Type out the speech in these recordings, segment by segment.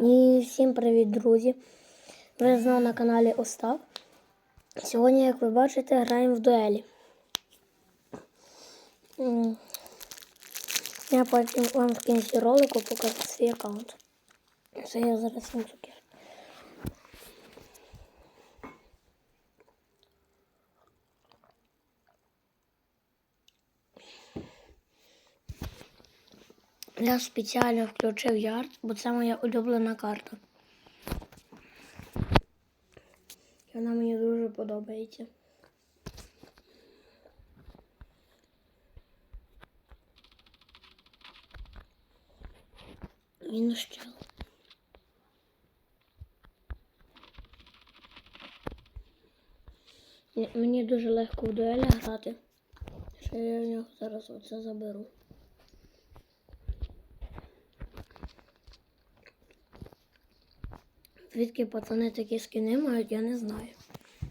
І всім привіт, друзі! Ви знову на каналі Остап. Сьогодні, як ви бачите, граємо в дуелі. Я потім вам в кінці ролику покажу свій аккаунт. Це я зараз вам цукер. Я спеціально включив ярд, бо це моя улюблена карта. І вона мені дуже подобається. Мінус чел. Мені дуже легко в дуелі грати. Що я в нього зараз оце заберу. Звідки пацани такі скини мають, я не знаю.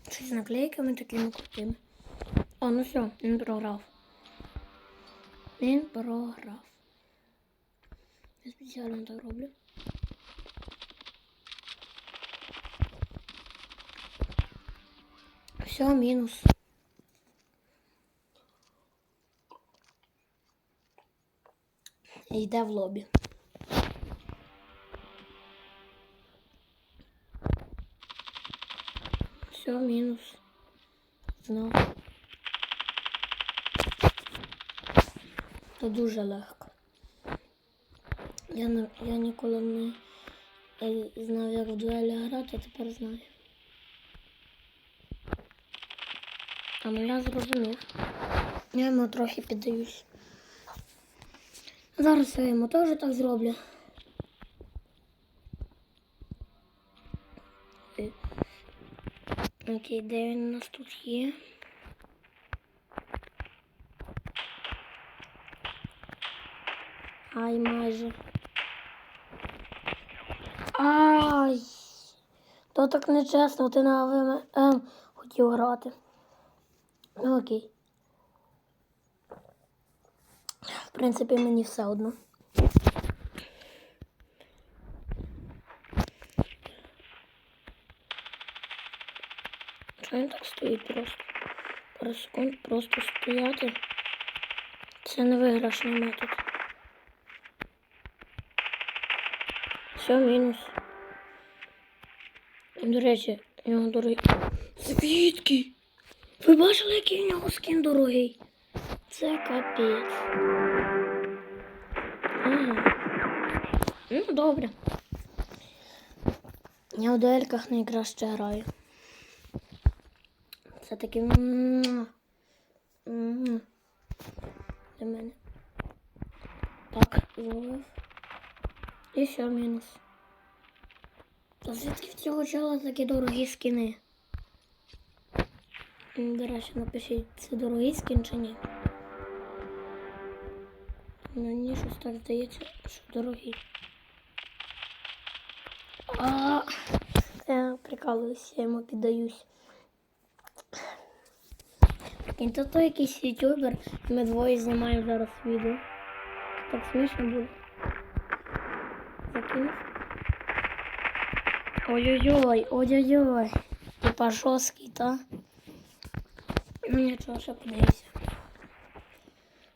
Щось з наклейками такими крутими. О, ну все, він програв. Він програв. Я спеціально так роблю. Все, мінус. Йде в лобі. Все, мінус. Знов. Це дуже легко. Я, я ніколи не е, знав, як в дуелі грати, а тепер знаю. А ну я зрозумів. Я йому трохи піддаюсь. Зараз я йому теж так зроблю. Окей, де він у нас тут є? Ай, майже. Ай! То так нечесно, ти на ВММ хотів грати. Ну окей. В принципі, мені все одно. Він так стоїть просто? Пару секунд просто стояти. Це не виграшний метод. Все, мінус. До речі, у дорогий. Звідки? Ви бачили, який у нього скін дорогий? Це капець. Ага. Ну, добре. Я в дуельках найкраще граю. Це таки м-м-м. Для мене. Так, зловив. І все, мінус. Та звідки в цього чола такі дорогі скини? До речі, напишіть, це дорогий скін чи ні? Мені щось так здається, що дорогий. А, я прикалуюсь, я йому піддаюсь. Прикинь, то то якийсь ютубер, ми двоє знімаємо зараз відео. Так смішно буде. Закинув. Ой-ой-ой, ой-ой-ой. Типа жорсткий, та? Ну нічого, ще подивися.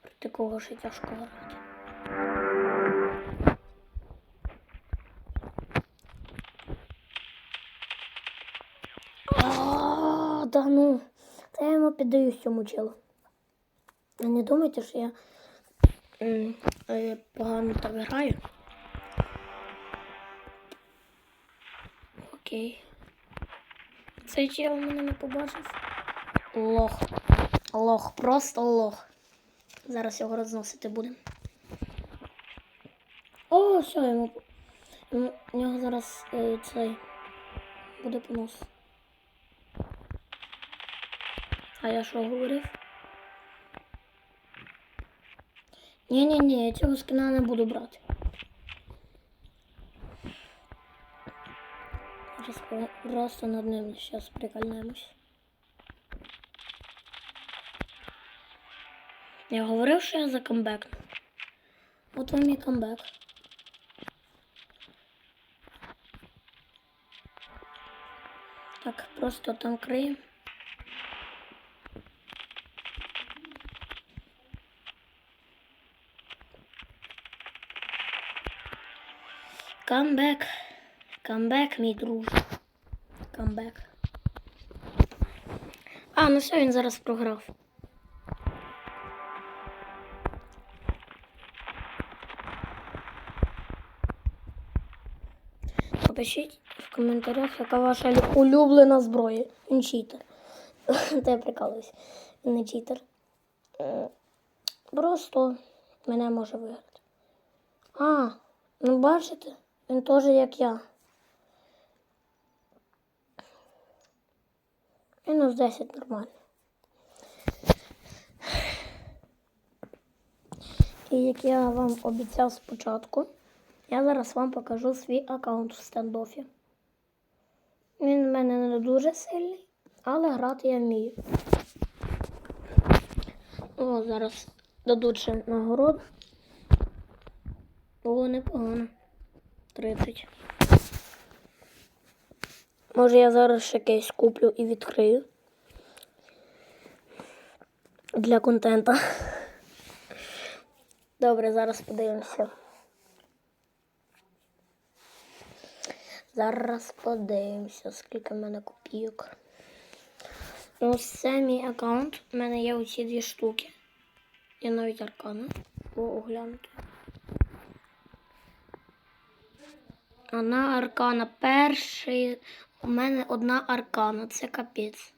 Проти кого ще тяжко грати. А, да ну. Піддаюсь цьому челу. Не думайте, що я е, погано так граю. Окей. Цей чел мене не побачив. Лох. Лох, просто лох. Зараз його розносити будемо. О, все, йому у нього зараз е, цей буде понос. А я що говорив? Ні-ні-ні, я цього скина не буду брати. Просто над ним зараз прикольнемось. Я говорив, що я за камбек. От вам і камбек. Так, просто там криємо. Камбек. Камбек, мій друг. Камбек. А, ну все, він зараз програв. Напишіть в коментарях, яка ваша улюблена зброя. Він читер. Та я прикалуюсь. Він не читер. Просто мене може виграти. А, ну бачите, він теж як я. Мінус 10 нормально. І як я вам обіцяв спочатку, я зараз вам покажу свій аккаунт в стендофі. Він в мене не дуже сильний, але грати я вмію. О, зараз дадуть ще нагороду. О, непогано. 30. Може я зараз ще кейс куплю і відкрию. Для контента. Добре, зараз подивимося. Зараз подивимося, скільки в мене копійок. Ось це мій аккаунт. У мене є оці дві штуки. Є навіть аркана. О, оглянути. Одна аркана. Перший. У мене одна аркана. Це капець.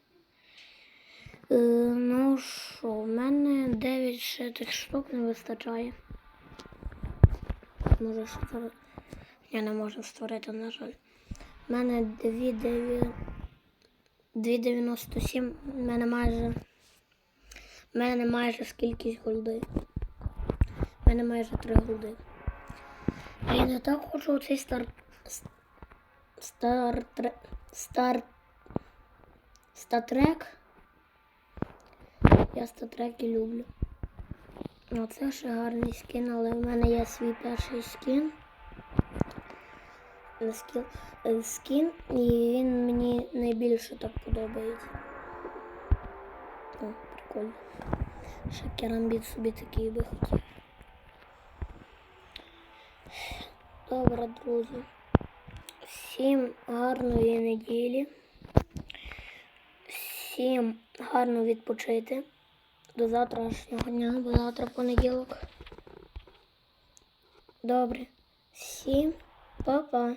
Е, ну що, в мене 9 ще тих штук не вистачає. Може зараз. Я не можу створити, на жаль. У мене 2,9 2,97. У мене майже. У мене майже скількись голди. У мене майже 3 голди. А я не так хочу цей стар. Стар. Стар. Статрек. Я статреки люблю. Ну, це ще гарний скін, але в мене є свій перший скін. Скіл, е, скін, і він мені найбільше так подобається. О, прикольно. Ще керамбіт собі такий би хотів. Добре, друзі. Всім гарної неділі. Всім гарно відпочити. До завтрашнього дня, бо завтра понеділок. Добре. Всім па-па.